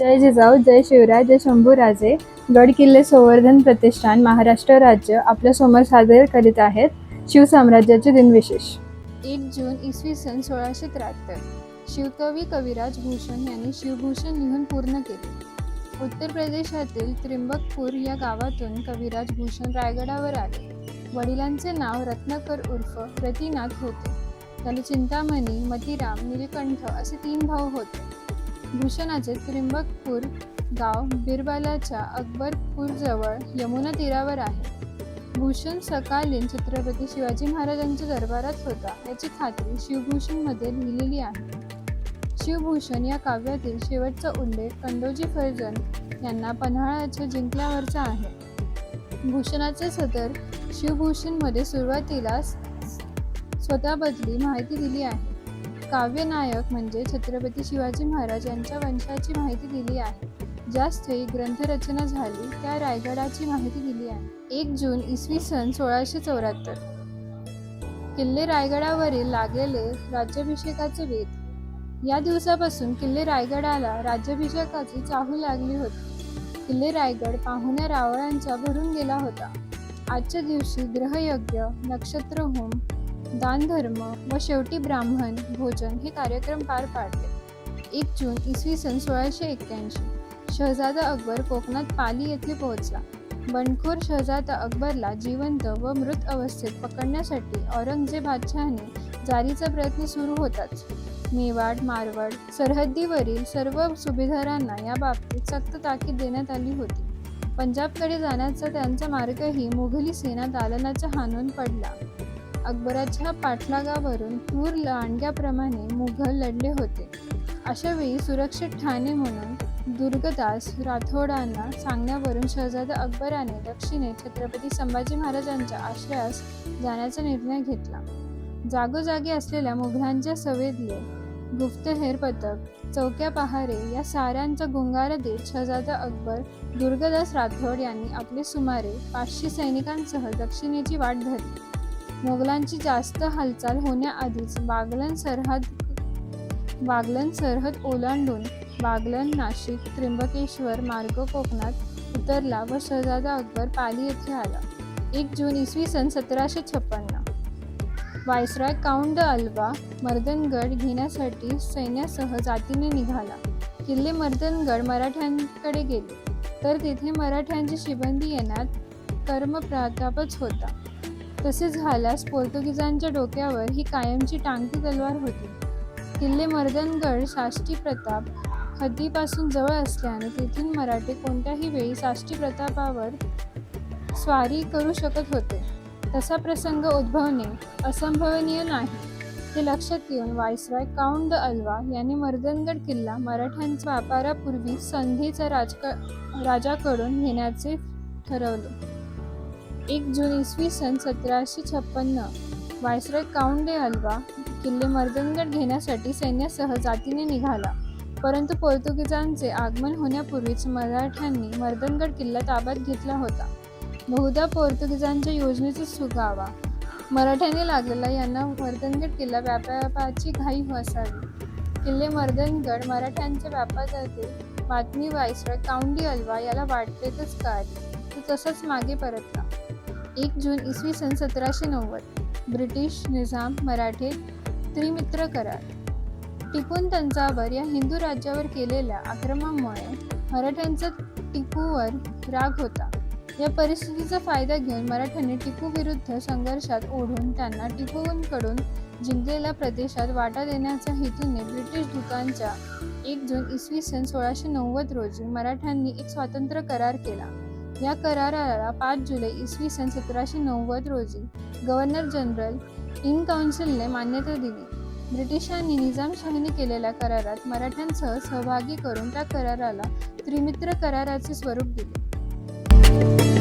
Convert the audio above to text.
जय जिजाऊ जय शिवराय जय शंभूराजे. गड किल्ले संवर्धन प्रतिष्ठान महाराष्ट्र राज्य आपल्यासमोर सादर करीत आहेत शिवसाम्राज्याचे दिनविशेष. एक जून इसवी सन सोळाशे त्र्याहत्तर. शिवकवी कविराज भूषण यांनी शिवभूषण लिहून पूर्ण केले. उत्तर प्रदेशातील त्रिंबकपूर या गावातून कविराज भूषण रायगडावर आले. वडिलांचे नाव रत्नाकर उर्फ प्रतिनाथ होते. त्याला चिंतामणी मतीराम निलकंठ असे तीन भाऊ होते. भूषणाचे त्रिंबकपूर गाव बिरबालाच्या अकबरपूरजवळ यमुना तीरावर आहे. भूषण सकालीन छत्रपती शिवाजी महाराजांच्या दरबारात होता. याची खात्री शिवभूषणमध्ये लिहिलेली आहे. शिवभूषण या काव्यातील शेवटचा उल्लेख कंडोजी फर्जन यांना पन्हाळाच्या जिंकल्यावरचा आहे. भूषणाचे सदर शिवभूषणमध्ये सुरुवातीला स्वतःबद्दली माहिती दिली आहे. काव्यनायक म्हणजे छत्रपती शिवाजी महाराज यांच्या वंशाची माहिती दिली आहे. ज्या स्थळी ग्रंथरचना झाली त्या रायगडाची माहिती दिली आहे. एक जून इसवी सन सोळाशे चौऱ्याहत्तर. किल्ले रायगडावरील लागलेले राज्याभिषेकाचे वेध. या दिवसापासून किल्ले रायगडाला राज्याभिषेकाची चाहू लागली होती. किल्ले रायगड पाहुण्या रावळांचा भरून गेला होता. आजच्या दिवशी ग्रहयज्ञ नक्षत्रहोम दानधर्म व शेवटी ब्राह्मण भोजन हे कार्यक्रम पार पाडले. एक जून इसवी सन सोळाशे एक्क्याऐंशी शहजादा अकबर कोकणात पाली येथे पोहोचला. बंडखोर शहजादा अकबरला जिवंत व मृत अवस्थेत पकडण्यासाठी औरंगजेब बादशहाने जारीचा प्रयत्न सुरू होताच. मेवाड मारवाड सरहद्दीवरील सर्व सुभेदारांना या बाबतीत सक्त ताकीद देण्यात आली होती. पंजाबकडे जाण्याचा त्यांचा मार्गही मुघली सेना दालनाच्या हाणून पडला. अकबराच्या पाठलागावरून क्रूर लांडग्याप्रमाणे मुघल लढले होते. अशावेळी सुरक्षित ठाणे म्हणून दुर्गदास राठोडांना सांगण्यावरून शहजादा अकबराने दक्षिणे छत्रपती संभाजी महाराजांच्या आश्रयास जाण्याचा निर्णय घेतला. जागोजागी असलेल्या मुघलांच्या सवेदले गुप्तहेर पथक चौक्या पहारे या साऱ्यांचा गुंगारा देत शहजादा अकबर दुर्गदास राठोड यांनी आपले सुमारे पाचशे सैनिकांसह दक्षिणेची वाट धरली. मोगलांची जास्त हालचाल होण्याआधीच बागलन सरहद बागलन सरहद ओलांडून बागलन नाशिक त्र्यंबकेश्वर मार्ग कोकणात उतरला व शहजादा अकबर पाली येथे आला. एक जून इसवी सन सतराशे छप्पन्न. वायसराय काउंड अल्वा मर्दनगड घेण्यासाठी सैन्यासह जातीने निघाला. किल्ले मर्दनगड मराठ्यांकडे गेले. तर तेथे मराठ्यांची शिबंदी येण्यात कर्मप्रतापच होता. तसे झाल्यास पोर्तुगीजांच्या डोक्यावर ही कायमची टांगती तलवार होती. किल्ले मर्दनगड साष्टी प्रताप हद्दीपासून जवळ असल्याने तेथील मराठे कोणत्याही वेळी साष्टी प्रतापावर स्वारी करू शकत होते. तसा प्रसंग उद्भवणे असंभवनीय नाही. हे लक्षात घेऊन वायसराय काउंड अल्वा यांनी मर्दनगड किल्ला मराठ्यांच्या व्यापारापूर्वी संधीचा राजक राजाकडून घेण्याचे ठरवले. एक जून इसवी सन सतराशे छप्पन्न. वायसराय काउंडे अल्वा किल्ले मर्दनगड घेण्यासाठी सैन्यासह जातीने निघाला. परंतु पोर्तुगीजांचे आगमन होण्यापूर्वीच मराठ्यांनी मर्दनगड किल्ला ताब्यात घेतला होता. बहुधा पोर्तुगीजांच्या योजनेचा सुगावा. मराठ्यांनी लागलेला यांना मर्दनगड किल्ला व्यापाराची घाई असावी किल्ले मर्दनगड मराठ्यांच्या व्यापारातील बातमी वायसराय काउंडी अल्वा याला वाटतेतच काय तो मागे परतला. एक जून इसवी सन सतराशे नव्वद. ब्रिटिश निजाम मराठे त्रिमित्र करार. टिपून तंजावर या हिंदू राज्यावर केलेल्या आक्रमणामुळे मराठ्यांचा टिपूवर राग होता. या परिस्थितीचा फायदा घेऊन मराठ्यांनी टिपू विरुद्ध संघर्षात ओढून त्यांना टिपूंकडून जिंकलेल्या प्रदेशात वाटा देण्याच्या हेतूने ब्रिटिश दूतांच्या एक जून इसवी सन सोळाशे नव्वद रोजी मराठ्यांनी एक स्वातंत्र्य करार केला. या कराराला पाच जुलै इसवी सन सतराशे नव्वद रोजी गव्हर्नर जनरल इन काउन्सिलने मान्यता दिली. ब्रिटिशांनी निजामशाहीने केलेल्या करारात मराठ्यांसह सहभागी करून त्या कराराला त्रिमित्र कराराचे स्वरूप दिले.